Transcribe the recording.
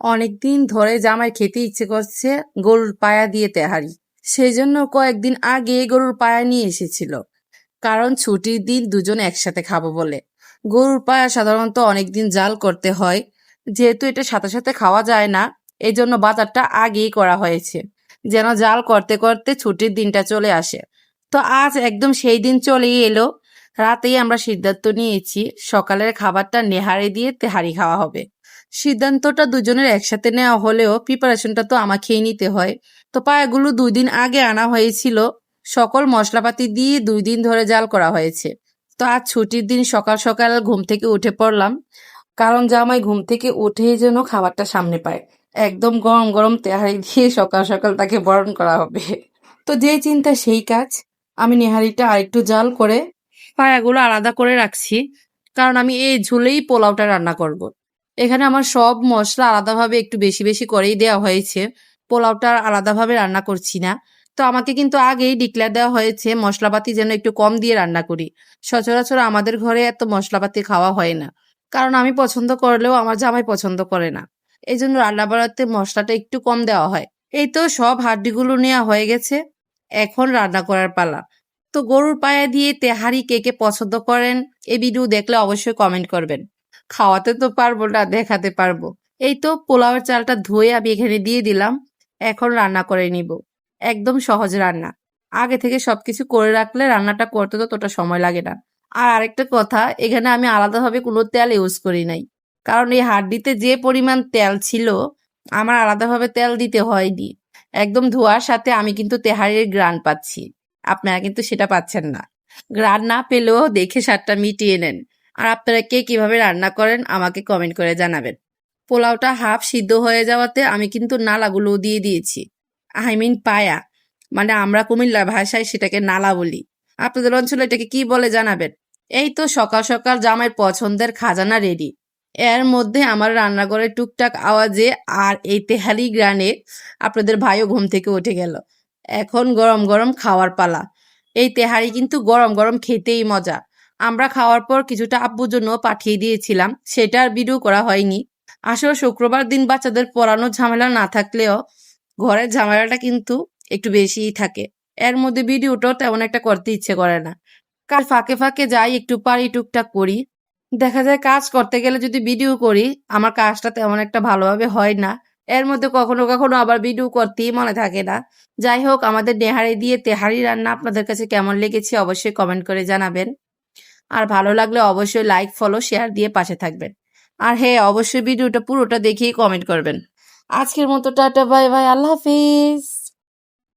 অনেকদিন ধরে জামাই খেতে ইচ্ছে করছে গরুর পায়া দিয়ে তেহারি। সেই জন্য কয়েকদিন আগে গরুর পায়া নিয়ে এসেছিল। কারণ ছুটির দিন দুজন একসাথে খাব বলে। গরুর পায়া সাধারণত অনেকদিন জাল করতে হয়। যেহেতু এটা সাথে সাথে খাওয়া যায় না এই জন্য বাজারটা আগেই করা হয়েছে। যেন জাল করতে করতে ছুটির দিনটা চলে আসে। তো আজ একদম সেই দিন চলেই এলো। রাতেই আমরা সিদ্ধান্ত নিয়েছি, সকালের খাবারটা নেহারে দিয়ে তেহারি খাওয়া হবে। সিদ্ধান্তটা দুজনের একসাথে নেওয়া হলেও প্রিপারেশনটা তো আমাকেই নিতে হয়। তো পায়াগুলো দুই দিন আগে আনা হয়েছিল। সকল মশলাপাতি দিয়ে দুই দিন ধরে জাল করা হয়েছে। তো আজ ছুটির দিন সকাল সকাল ঘুম থেকে উঠে পড়লাম। কারণ জামাই ঘুম থেকে উঠেই যেন খাবারটা সামনে পায়। একদম গরম গরম তেহারি দিয়ে সকাল সকাল তাকে বরণ করা হবে। তো যে চিন্তা, সেই কাজ। আমি নেহারিটা আরেকটু জাল করে পায়াগুলো আলাদা করে রাখছি, কারণ আমি এই ঝুলেই পোলাওটা রান্না করব। এখানে আমার সব মশলা আলাদাভাবে একটু বেশি বেশি করেই দেওয়া হয়েছে। পোলাওটা আলাদাভাবে রান্না করছি না। তো আমাকে কিন্তু আগেই ডিক্লেয়ার দেওয়া হয়েছে, মশলাপাতি যেন একটু কম দিয়ে রান্না করি। সচরাচর আমাদের ঘরে এত মশলাপাতি খাওয়া হয় না, কারণ আমি পছন্দ করলেও আমার জামাই পছন্দ করে না। এই জন্য রান্না বাড়াতে মশলাটা একটু কম দেওয়া হয়। এই তো সব হাড্ডিগুলো নেওয়া হয়ে গেছে। এখন রান্না করার পালা। তো গরুর পায়া দিয়ে তেহারি কে কে পছন্দ করেন এই ভিডিও দেখলে অবশ্যই কমেন্ট করবেন। খাওয়াতে তো পারব না, দেখাতে পারব। এই তো পোলাওয়ের চালটা ধুয়ে আমি এখানে দিয়ে দিলাম, এখন রান্না করে নিব। একদম সহজ রান্না। আগে থেকে সবকিছু করে রাখলে রান্নাটা করতে তো তোটা সময় লাগে না। আর আরেকটা কথা, এখানে আমি আলাদাভাবে কোনো তেল ইউজ করি নাই। কারণ এই হাড্ডিতে যে পরিমাণ তেল ছিল, আমার আলাদাভাবে তেল দিতে হয়নি। একদম ধোয়ার সাথে আমি কিন্তু তেহারির গ্রান পাচ্ছি। আপনারা কিন্তু সেটা পাচ্ছেন না। গ্রান না পেলেও দেখে স্বাদটা মিটিয়ে নেন। আর আপনারা কে কীভাবে রান্না করেন আমাকে কমেন্ট করে জানাবেন। পোলাওটা হাফ সিদ্ধ হয়ে যাওয়াতে আমি কিন্তু নালাগুলো দিয়ে দিয়েছি। আই মিন পায়া। মানে আমরা কুমিল্লা ভাষায় সেটাকে নালা বলি। আপনাদের অঞ্চলে এটাকে কি বলে জানাবেন? এই তো সকাল সকাল জামাইয়ের পছন্দের খাজানা রেডি এর মধ্যে আমার রান্নাঘরের টুকটাক আওয়াজে আর এই তেহারি গ্রানে আপনাদের ভাইও ঘুম থেকে উঠে গেল। এখন গরম গরম খাওয়ার পালা। এই তেহারি কিন্তু গরম গরম খেতেই মজা। আমরা খাওয়ার পর কিছুটা আব্বুর জন্য পাঠিয়ে দিয়েছিলাম, সেটা আর ভিডিও করা হয়নি। আসলে শুক্রবার দিন বাচ্চাদের পড়ানোর ঝামেলা না থাকলেও ঘরের ঝামেলাটা কিন্তু একটু বেশিই থাকে। এর মধ্যে ভিডিওটাও তেমন একটা করতে ইচ্ছে করে না। কাল ফাঁকে ফাঁকে যাই, একটু পারি টুকটাক করি। দেখা যায় কাজ করতে গেলে যদি ভিডিও করি, আমার কাজটা তেমন একটা ভালোভাবে হয় না। এর মধ্যে কখনো কখনো আবার ভিডিও করতেই মনে থাকে না। যাই হোক, আমাদের নেহারি দিয়ে তেহারি রান্না আপনাদের কাছে কেমন লেগেছে অবশ্যই কমেন্ট করে জানাবেন। আর ভালো লাগলে অবশ্যই লাইক ফলো শেয়ার দিয়ে পাশে থাকবেন। আর হ্যাঁ অবশ্যই ভিডিওটা পুরোটা দেখেই কমেন্ট করবেন। আজকের মতো টাটা বাই বাই আল্লাহ হাফিজ।